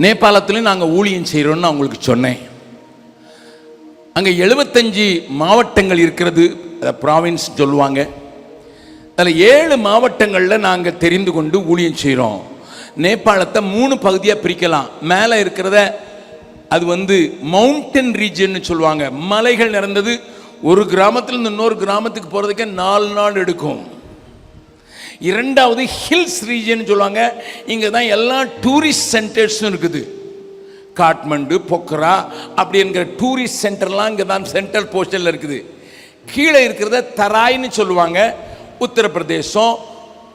நேபாளத்துலேயும் நாங்கள் ஊழியம் செய்கிறோன்னு நான் உங்களுக்கு சொன்னேன். அங்கே எழுபத்தஞ்சு மாவட்டங்கள் இருக்கிறது ப்ராவின்ஸ் சொல்லுவாங்க. அதில் ஏழு மாவட்டங்களில் நாங்கள் தெரிந்து கொண்டு ஊழியம் செய்கிறோம் நேபாளத்தை மூணு பகுதியாக பிரிக்கலாம். மேலே இருக்கிறத அது வந்து மவுண்டன் ரீஜன்னு சொல்லுவாங்க. மலைகள் நிறைந்தது ஒரு கிராமத்திலிருந்து இன்னொரு கிராமத்துக்கு போகிறதுக்கே நாலு நாள் எடுக்கும். இரண்டாவது ஹில்ஸ் ரீஜன் சொல்லுவாங்க. இங்கே தான் எல்லா டூரிஸ்ட் சென்டர்ஸும் இருக்குது. காட்மண்டு பொக்ரா அப்படி என்கிற டூரிஸ்ட் சென்டர்லாம் இங்கே தான் சென்ட்ரல் போஸ்டலில் இருக்குது. கீழே இருக்கிறத தராய்னு சொல்லுவாங்க. உத்தரப்பிரதேசம்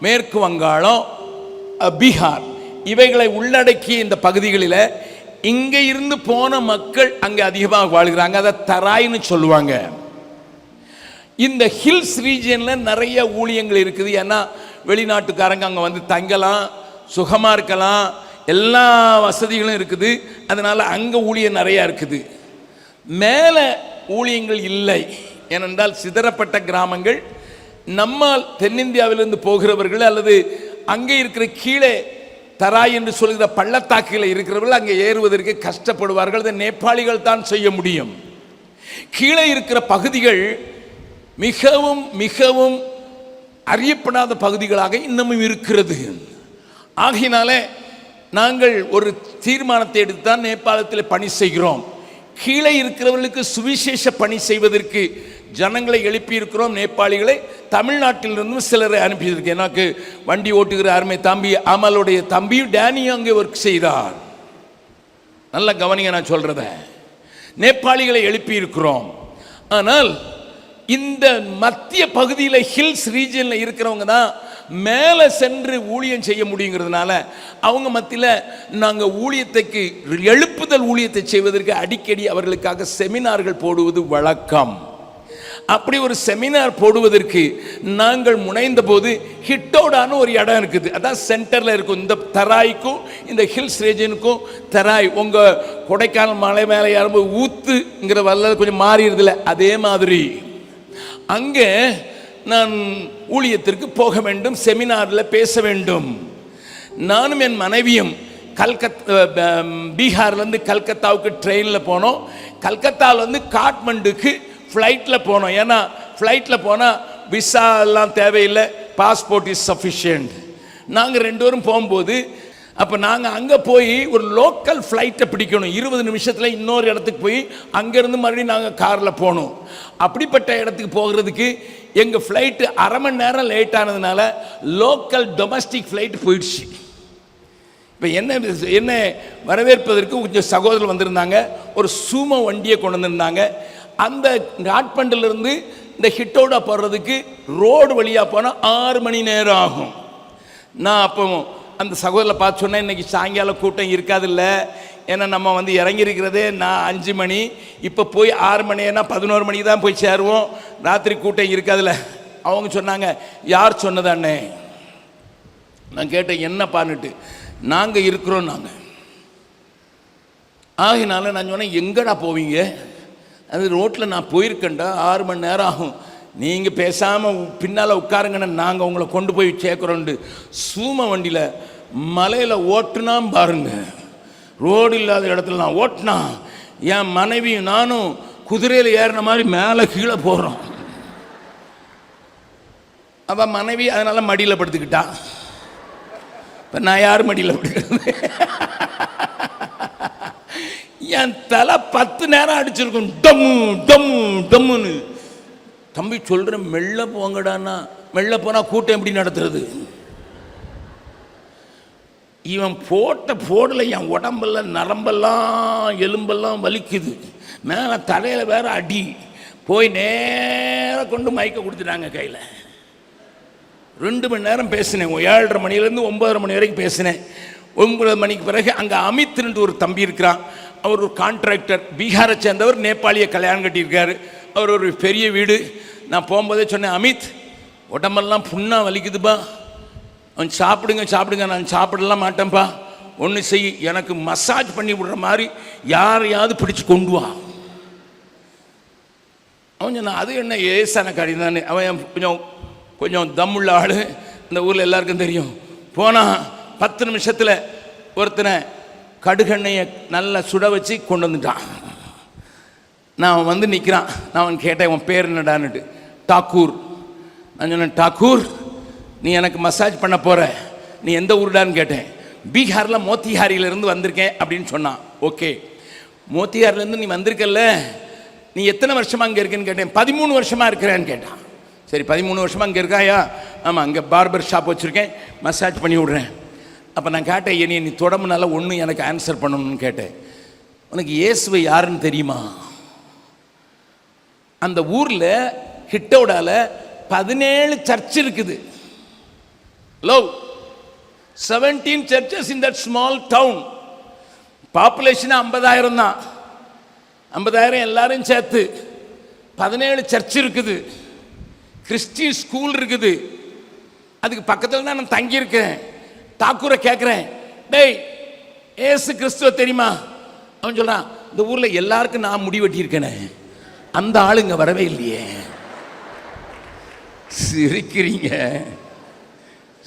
மேற்கு வங்காளம் பீகார். இவைகளை உள்ளடக்கிய இந்த பகுதிகளில் இங்கே இருந்து போன மக்கள் அங்கே அதிகமாக வாழ்கிறாங்க. அதை தராய்னு சொல்லுவாங்க. இந்த ஹில்ஸ் ரீஜியனில் நிறைய ஊழியங்கள் இருக்குது. ஏன்னா வெளிநாட்டுக்காரங்க அங்கே வந்து தங்கலாம் சுகமாக இருக்கலாம். எல்லா வசதிகளும் இருக்குது. அதனால் அங்கே ஊழியம் நிறையா இருக்குது. மேலே ஊழியங்கள் இல்லை. ஏனென்றால் சிதறப்பட்ட கிராமங்கள். நம்மால் தென்னிந்தியாவிலிருந்து போகிறவர்கள் அல்லது அங்கே இருக்கிற கீழே தராய் என்று சொல்கிற பள்ளத்தாக்கில் இருக்கிறவர்கள் அங்கே ஏறுவதற்கு கஷ்டப்படுவார்கள். அதை நேபாளிகள் தான் செய்ய முடியும். கீழே இருக்கிற பகுதிகள் மிகவும் மிகவும் அறியப்படாத பகுதிகளாக இன்னமும் இருக்கிறது. ஆகினாலே நாங்கள் ஒரு தீர்மானத்தை எடுத்து தான் நேபாளத்தில் பணி செய்கிறோம். கீழே இருக்கிறவர்களுக்கு சுவிசேஷ பணி செய்வதற்கு ஜனங்களை எழுப்பியிருக்கிறோம் நேபாளிகளை. தமிழ்நாட்டிலிருந்தும் சிலரை அனுப்பியிருக்கேன் எனக்கு வண்டி ஓட்டுகிற அருமை தம்பி அமலுடைய தம்பியும் டேனியும் அங்கே ஒர்க் செய்தார். நல்ல கவனிங்க நான் சொல்கிறத நேபாளிகளை எழுப்பி இருக்கிறோம் ஆனால் இந்த மத்திய பகுதியில் ஹில்ஸ் ரீஜனில் இருக்கிறவங்க தான் மேலே சென்று ஊழியம் செய்ய முடியுங்கிறதுனால அவங்க மத்தியில் நாங்கள் ஊழியத்துக்கு எழுப்புதல் ஊழியத்தை செய்வதற்கு அடிக்கடி அவர்களுக்காக செமினார்கள் போடுவது வழக்கம். அப்படி ஒரு செமினார் போடுவதற்கு நாங்கள் முனைந்த போது ஹிட்டோடான்னு ஒரு இடம் இருக்குது. அதான் சென்டரில் இருக்கும். இந்த தராய்க்கும் இந்த ஹில்ஸ் ரீஜனுக்கும் தராய் உங்கள் கொடைக்கானல் மலை மேலே ஏறும்போது ஊத்துங்கிற வரல கொஞ்சம் மாறிடுதுல அதே மாதிரி. அங்கே நான் ஊழியத்திற்கு போக வேண்டும் செமினாரில் பேச வேண்டும். நானும் என் மனைவியும் கல்கத் பீகார்லேருந்து கல்கத்தாவுக்கு ட்ரெயினில் போனோம். கல்கத்தாவிலேருந்து காட்மண்டுக்கு ஃப்ளைட்டில் போனோம். ஏன்னா ஃப்ளைட்டில் போனால் விசா எல்லாம் தேவையில்லை பாஸ்போர்ட் இஸ் சஃபிஷியன்ட் நாங்கள் ரெண்டு பேரும் போகும்போது அப்போ நாங்கள் அங்கே போய் ஒரு லோக்கல் ஃப்ளைட்டை பிடிக்கணும். இருபது நிமிஷத்தில் இன்னொரு இடத்துக்கு போய் அங்கேருந்து மறுபடியும் நாங்கள் காரில் போகணும். அப்படிப்பட்ட இடத்துக்கு போகிறதுக்கு எங்கள் ஃப்ளைட்டு அரை மணி நேரம் லேட் ஆனதுனால லோக்கல் டொமஸ்டிக் ஃப்ளைட் போயிடுச்சு. இப்போ என்ன என்ன வரவேற்பதற்கு கொஞ்சம் சகோதரர் வந்திருந்தாங்க. ஒரு சூமோ வண்டியை கொண்டு வந்திருந்தாங்க. அந்த காட்பண்டிலிருந்து இந்த ஹிட்டோடா போடுறதுக்கு ரோடு வழியாக போனால் ஆறு மணி நேரம் ஆகும். நான் அப்போ அந்த சகோதரில் பார்த்து சொன்னால் இன்னைக்கு சாயங்காலம் கூட்டம் இருக்காதில்ல. ஏன்னா நம்ம வந்து இறங்கியிருக்கிறதே நான் அஞ்சு மணி. இப்போ போய் ஆறு மணினா பதினோரு மணிக்கு தான் போய் சேருவோம். ராத்திரி கூட்டம் இருக்காதுல்ல. அவங்க சொன்னாங்க யார் சொன்னது அண்ணே? நான் கேட்டேன் என்ன பான்னுட்டு நாங்கள் இருக்கிறோம் நாங்கள் ஆகினால நான் சொன்னேன் எங்கடா போவீங்க? அது ரோட்டில் நான் போயிருக்கேன்டா. ஆறு மணி நேரம் ஆகும். நீங்கள் பேசாமல் பின்னால் உட்காருங்கன்னு நாங்கள் உங்களை கொண்டு போய் சேர்க்குறோண்டு சூம வண்டியில் மலையில் ஓட்டுனா பாருங்க. ரோடு இல்லாத இடத்துல நான் ஓட்டினா என் மனைவியும் நானும் குதிரையில் ஏறின மாதிரி மேலே கீழே போகிறோம் அவள் மனைவி அதனால் மடியில் படுத்துக்கிட்டா. இப்போ நான் யார் மடியில் படுக்கிறது? என் தலை பத்து நேரம் அடிச்சிருக்கும். டம்மு டம்மு டம்முன்னு. தம்பி சொல்கிறேன் மெல்ல போங்கடான்னா மெல்ல போனால் கூட்டம் எப்படி நடத்துறது? இவன் போட்ட போடல என் உடம்பெல்லாம் நரம்பெல்லாம் எலும்பெல்லாம் வலிக்குது. மேலே தலையில் வேற அடி. போய் நேராக கொண்டு மயக்க கொடுத்துட்டாங்க கையில். ரெண்டு மணி நேரம் பேசினேன். ஏழரை மணிலேருந்து ஒன்பதரை மணி வரைக்கும் பேசினேன். ஒன்பது மணிக்கு பிறகு அங்கே அமித்ன்ட்டு ஒரு தம்பி இருக்கிறான். அவர் ஒரு கான்ட்ராக்டர் பீகாரை சேர்ந்தவர் நேபாளியை கல்யாணம் கட்டியிருக்காரு. அவர் ஒரு பெரிய வீடு. நான் போகும்போதே சொன்னேன் அமித் உடம்பெல்லாம் புண்ணா வலிக்குதுப்பா. அவன் சாப்பிடுங்க சாப்பிடுங்க நான் சாப்பிடலாம் மாட்டேன்ப்பா. ஒன்று செய் எனக்கு மசாஜ் பண்ணி விடுற மாதிரி யாரையாவது பிடிச்சி கொண்டு வா. அவன் சொன்னான் அது என்ன ஏசான காரியம் அவன் கொஞ்சம் கொஞ்சம் தம்முள்ள ஆள். இந்த ஊரில் எல்லாருக்கும் தெரியும். போனால் பத்து நிமிஷத்தில் ஒருத்தனை கடுகெண்ணெயை நல்லா சுட வச்சு கொண்டு வந்துட்டான். நான் வந்து நிற்கிறான் நான் அவன் கேட்டேன் உன் பேர் என்னடான்னுட்டு. டாக்கூர். நான் சொன்னேன் டாக்கூர் நீ எனக்கு மசாஜ் பண்ண போகிற நீ எந்த ஊருடான்னு கேட்டேன். பீகாரில் மோத்திஹாரியிலேருந்து வந்திருக்கேன் அப்படின்னு சொன்னான். ஓகே. மோத்திஹாரிலேருந்து நீ வந்திருக்கல்ல. நீ எத்தனை வருஷமாக அங்கே இருக்கேன்னு கேட்டேன். பதிமூணு வருஷமாக இருக்கிறேன்னு கேட்டான். சரி பதிமூணு வருஷமாக அங்கே இருக்காயா? ஆமாம் அங்கே பார்பர் ஷாப் வச்சுருக்கேன். மசாஜ் பண்ணி விட்றேன். அப்போ நான் கேட்டேன் என்னை நீ தொடம்புனால ஒன்று எனக்கு ஆன்சர் பண்ணணும்னு கேட்டேன். உனக்கு இயேசுவை யாருன்னு தெரியுமா? அந்த ஊரில் ஹிட்டோடால பதினேழு சர்ச் இருக்குது. Love seventeen churches in that small town population ஐம்பதாயிரம் தான். ஐம்பதாயிரம் எல்லாரும் சேர்த்து பதினேழு சர்ச் இருக்குது. கிறிஸ்டின் ஸ்கூல் இருக்குது. அதுக்கு பக்கத்தில் தான் நான் தங்கியிருக்கேன். தாக்கூரை கேட்குறேன் டேய் ஏசு கிறிஸ்துவ தெரியுமா? அவன் சொல்கிறான் இந்த ஊரில் எல்லாருக்கும் நான் முடி வெட்டியிருக்கேனே. அந்த ஆளுங்க வரவே இல்லையே. சிரிக்கிறீங்க.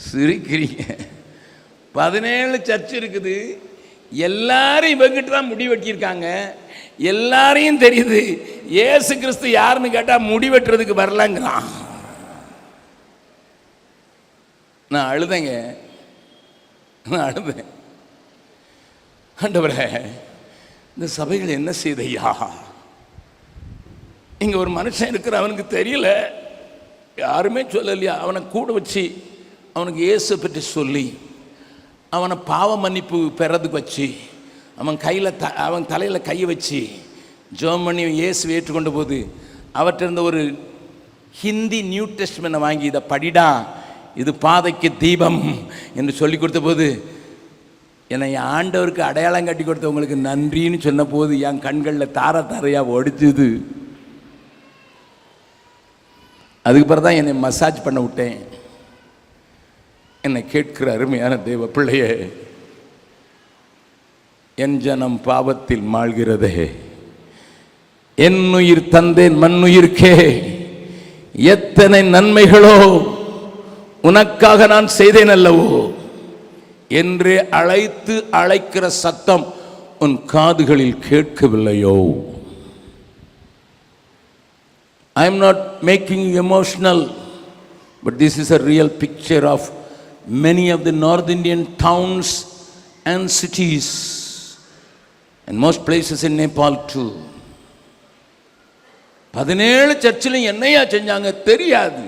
சிரிக்கிறீங்க. பதினேழு சர்ச் இருக்குது. எல்லாரும் இவங்கிட்ட தான் முடி வெட்டியிருக்காங்க எல்லாரையும் தெரியுது. ஏசு கிறிஸ்து யாருன்னு கேட்டால் முடி வெட்டுறதுக்கு வரலங்கிறான். நான் அழுதேங்க. நான் அழுதேன். ஆண்டவரே இந்த சபைகள் என்ன செய்தையா இங்கே ஒரு மனுஷன் இருக்கிற அவனுக்கு தெரியல. யாருமே சொல்லலையா? அவனை கூட வச்சு அவனுக்கு இயேசு பற்றி சொல்லி அவனை பாவ மன்னிப்பு பெறதுக்கு வச்சு அவன் கையில் த அவன் தலையில் கையை வச்சு ஜோம் பண்ணி இயேசு ஏற்றுக்கொண்ட போது அவர்கிட்ட இருந்த ஒரு ஹிந்தி நியூ டெஸ்ட்மெண்ட்டை வாங்கி இதை படிடா இது பாதைக்கு தீபம் என்று சொல்லி கொடுத்த போது என்னை ஆண்டவருக்கு அடையாளம் கட்டி கொடுத்தவங்களுக்கு நன்றின்னு சொன்ன போது என் கண்களில் தார தாரையாக ஒடிச்சுது. அதுக்கு பிறகு தான் என்னை மசாஜ் பண்ண விட்டேன். என்னை கேட்கிற அருமையான தெய்வ பிள்ளையே என் ஜனம் பாவத்தில் மாழ்கிறதே. என் உயிர் தந்தேன் மண்ணுயிர்க்கே எத்தனை நன்மைகளோ உனக்காக நான் செய்தேன் அல்லவோ. என்று அழைத்து அழைக்கிற சத்தம் உன் காதுகளில் கேட்கவில்லையோ. I am not making emotional but this is a real picture of many of the north Indian towns and cities and most places in Nepal to பதினேழு சர்ச்சிலும் என்னையா செஞ்சாங்க தெரியாது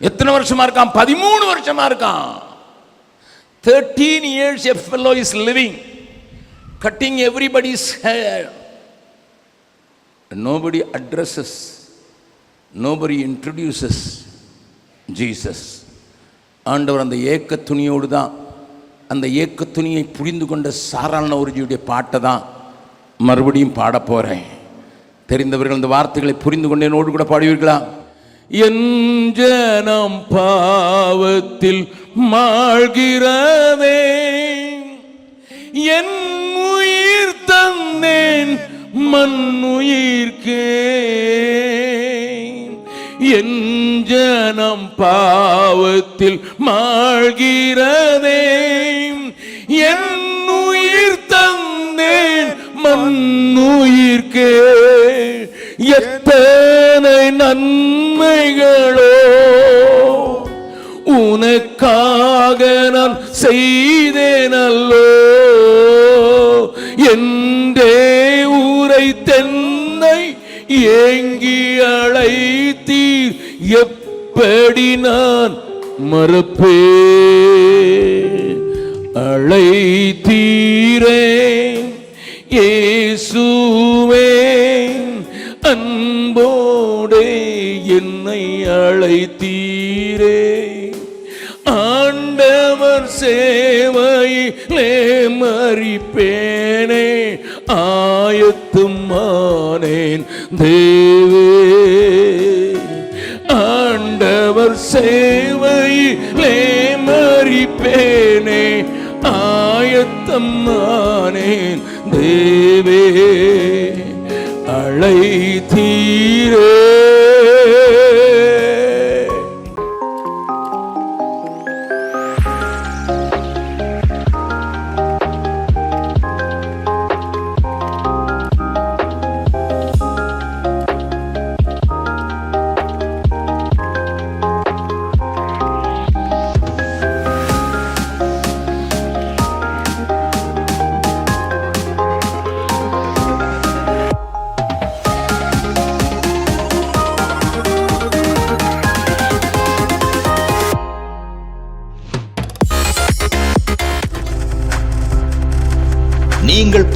எத்தனை வருஷமா இருக்கான் பதிமூணு வருஷமா இருக்கான் thirteen years if is living cutting everybody's hair nobody addresses, nobody introduces Jesus ஆண்டவர் அந்த ஏக்க துணியோடு தான் அந்த ஏக்க துணியை புரிந்து கொண்ட சாராளனவருடைய பாட்டை தான் மறுபடியும் பாட போகிறேன் தெரிந்தவர்கள் அந்த வார்த்தைகளை புரிந்து கொண்டு என்னோடு கூட பாடுவீர்களா? என் ஜனம் பாவத்தில் மாழ்கிறதே என் மண்ணுயிர்க்கே என் பாவத்தில் மாழ்கிறதே என் உயிர் தந்தேன் மண்ணுயிர்க்கே எத்தனை நன்மைகளோ உனக்காக நான் செய்தேனல்லோ. என்றே ஏங்கி அழைத்தீர். எப்படி நான் மறுப்பே அழைத்தீரே இயேசுவே அன்போடே என்னை அழைத்தீரே. ஆண்டவர் சேவையிலே மறிப்பேனே ஆயத்துமா ஆனேன் தேவே ஆண்டவர் சேவையிலே மறிப்பேனே ஆயத்தம் ஆனேன். தேவே அழை